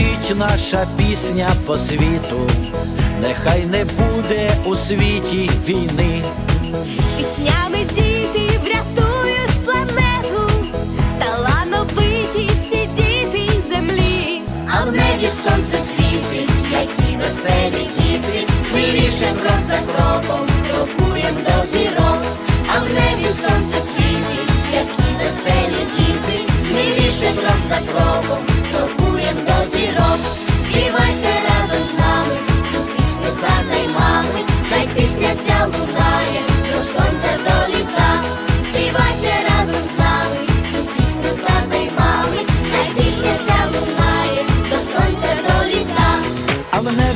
летить наша пісня по світу, нехай не буде у світі війни. Піснями діти врятують планету, талановиті всі діти землі. А в небі сонце